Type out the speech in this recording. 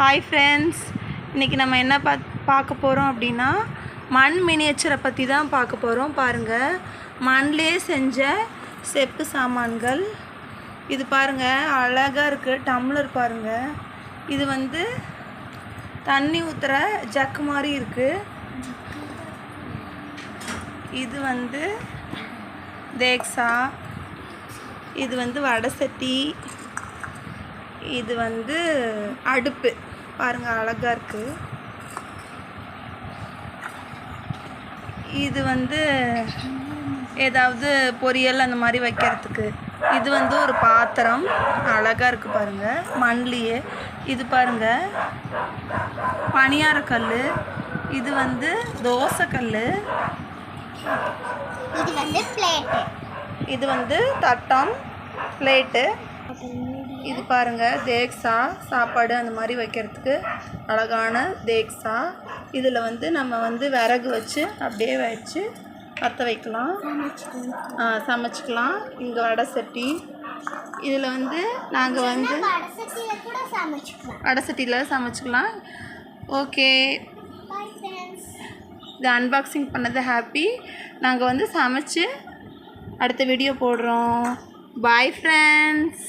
Hi friends இன்றைக்கி நம்ம என்ன பா பார்க்க போகிறோம் அப்படின்னா மண் மினியேச்சரை பற்றி தான் பார்க்க போகிறோம் பாருங்கள் மண்லேயே செஞ்ச செப்பு சாமான்கள். இது பாருங்கள் அழகாக இருக்குது டம்ளர் பாருங்கள் இது வந்து தண்ணி ஊற்றுற ஜக்கு மாதிரி இருக்குது இது வந்து தேக்ஸா. இது வந்து வடை சட்டி. இது வந்து அடுப்பு. பாருங்க அழகா இருக்கு. இது வந்து ஏதாவது பொரியல் அந்த மாதிரி வைக்கிறதுக்கு. இது வந்து ஒரு பாத்திரம். அழகா இருக்கு பாருங்க மண்லேயே. இது பாருங்க பணியாரக்கல் இது வந்து தோசைக்கல் இது வந்து பிளேட்டு. இது வந்து தட்டம் பிளேட்டு. இது பாருங்க தேக்ஸா சாப்பாடு அந்த மாதிரி வைக்கிறதுக்கு அழகான தேக்ஸா. இதில் வந்து நம்ம வந்து விறகு வச்சு அப்படியே வச்சு பற்ற வைக்கலாம். சமைச்சிக்கலாம். இங்கே வடை சட்டி. இதில் வந்து நாங்கள் வந்து வடை சட்டியில் சமைச்சிக்கலாம். ஓகே. இது அன்பாக்சிங் பண்ணது ஹாப்பி நாங்கள் வந்து சமைச்சு அடுத்த வீடியோ போடுறோம். Bye friends